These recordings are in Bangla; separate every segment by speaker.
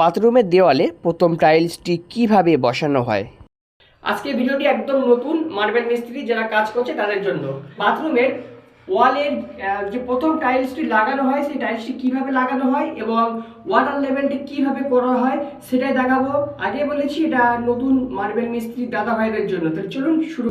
Speaker 1: বাথরুমের দেওয়ালে প্রথম টাইলসটি কীভাবে বসানো হয়? আজকে ভিডিওটি একদম নতুন, মার্বেল মিস্ত্রি যারা কাজ করছে তাদের জন্য। বাথরুমের ওয়ালের যে প্রথম টাইলসটি লাগানো হয়, সেই টাইলসটি কীভাবে লাগানো হয় এবং ওয়াটার লেভেলটি কীভাবে করা হয়, সেটাই দেখাবো। আগে বলেছি, এটা নতুন মার্বেল মিস্ত্রি দাদা ভাইদের জন্য। তো চলুন শুরু।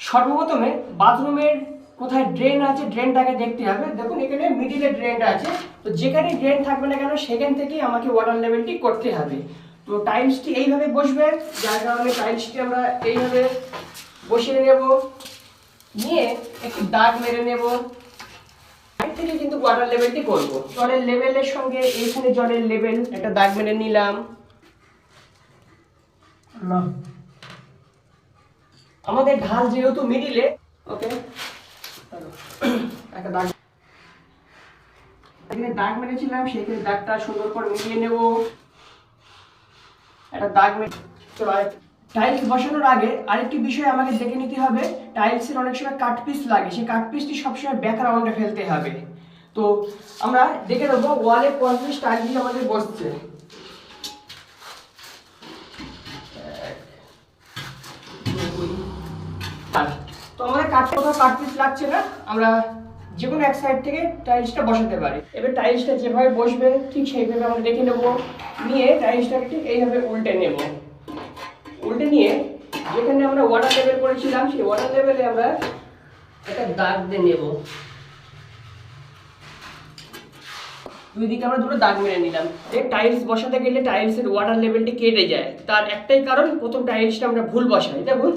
Speaker 1: সর্বপ্রথমে বাথরুমের কোথায় ড্রেন আছে ড্রেনটাকে দেখতে হবে। দেখুন এখানে মিডিলে ড্রেনটা আছে। তো যেখানে ড্রেন থাকবে না কেন সেখান থেকেই আমাকে ওয়াটার লেভেলটি করতে হবে। তো টাইলসটি এইভাবে বসবে যার কারণে টাইলসটি আমরা এইভাবে বসিয়ে নেব। নিয়ে একটু দাগ মেরে নেব। থেকে কিন্তু ওয়াটার লেভেলটি করব। জলের লেভেলের সঙ্গে এইখানে জলের লেভেল একটা দাগ মেরে নিলাম। আমাদের ঢাল যেহেতু মিডিলে ওকে একটা দাগ এখানে দাগ মেরেছিলাম সেইখানে দাগটা সুন্দর করে মিলিয়ে নেব। একটা দাগ মেরে টাইলস বসানোর আগে আরেকটি বিষয় আমাকে দেখে নিতে হবে। টাইলসের অনেক সময় কাট পিস লাগে, সেই কাট পিসটি সবসময় ব্যাকগ্রাউন্ডে ফেলতে হবে। তো আমরা দেখে নেব ওয়ালে পিস টাইলস আমাদের বসছে। আর কাঠ কোথাও কাঠ পিস লাগছে না, আমরা যে কোনো এক সাইড থেকে টাইলসটা বসাতে পারি। এবার টাইলসটা যেভাবে বসবে, ঠিক সেইভাবে আমরা দেখে নেব। নিয়ে টাইলসটাকে ঠিক এইভাবে উল্টে নেব। উল্টে নিয়ে যেখানে আমরা ওয়াটার লেভেল করেছিলাম, সেই ওয়াটার লেভেলে আমরা একটা দাগ দিয়ে নেব। দুই দিকে আমরা দুটো দাগ মেরে নিলাম। যে টাইলস বসাতে গেলে টাইলসের ওয়াটার লেভেলটি কেটে যায়। তার একটাই কারণ, প্রথম টাইলসটা আমরা ভুল বসাই। দেখুন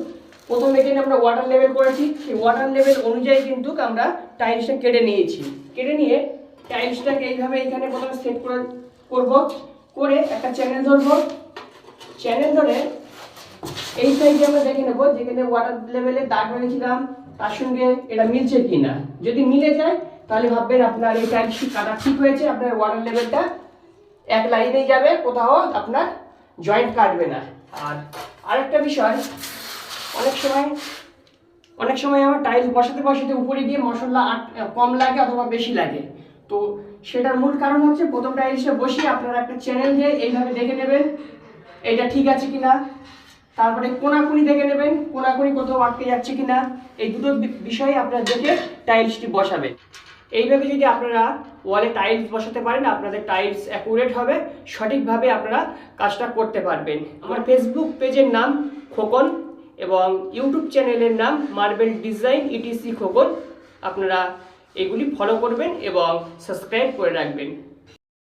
Speaker 1: প্রথম এখানে আমরা ওয়াটার লেভেল করেছি। সেই ওয়াটার লেভেল অনুযায়ী কিন্তু আমরা টাইলসটা কেটে নিয়েছি। কেটে নিয়ে টাইলসটাকে এইভাবে এখানে প্রথমে সেট করে, করব। করে একটা চ্যানেল ধরবো। চ্যানেল ধরে এই সাইডে আমরা দেখে নেব যেখানে ওয়াটার লেভেলে দাগ মেরেছিলাম তার সঙ্গে এটা মিলছে কিনা। যদি মিলে যায়, তাহলে ভাববেন আপনার এই টাইলসটি কাটা ঠিক হয়েছে, আপনার ওয়াটার লেভেলটা এক লাইনেই যাবে, কোথাও আপনার জয়েন্ট কাটবে না। আর আরেকটা বিষয় অনেক সময় অনেক সময় আমার টাইলস বসাতে বসাতে উপরে গিয়ে মশলা কম লাগে অথবা বেশি লাগে। তো সেটার মূল কারণ হচ্ছে প্রথম টাইলসে বসিয়ে আপনারা একটা চ্যানেল দিয়ে এইভাবে দেখে নেবেন, এটা ঠিক আছে কিনা। তারপরে কোনাকুনি দেখে নেবেন, কোনাকুনি কোথাও আটকে যাচ্ছে কিনা। এই দুটো বিষয়ে আপনারা দেখে টাইলসটি বসাবেন। এইভাবে যদি আপনারা ওয়ালে টাইলস বসাতে পারেন, আপনাদের টাইলস অ্যাকুরেট হবে, সঠিকভাবে আপনারা কাজটা করতে পারবেন। আমার ফেসবুক পেজের নাম খোকন এবং ইউটিউব চ্যানেলের নাম মার্বেল ডিজাইন ইটিসি খোকন। আপনারা এগুলি ফলো করবেন এবং সাবস্ক্রাইব করে রাখবেন।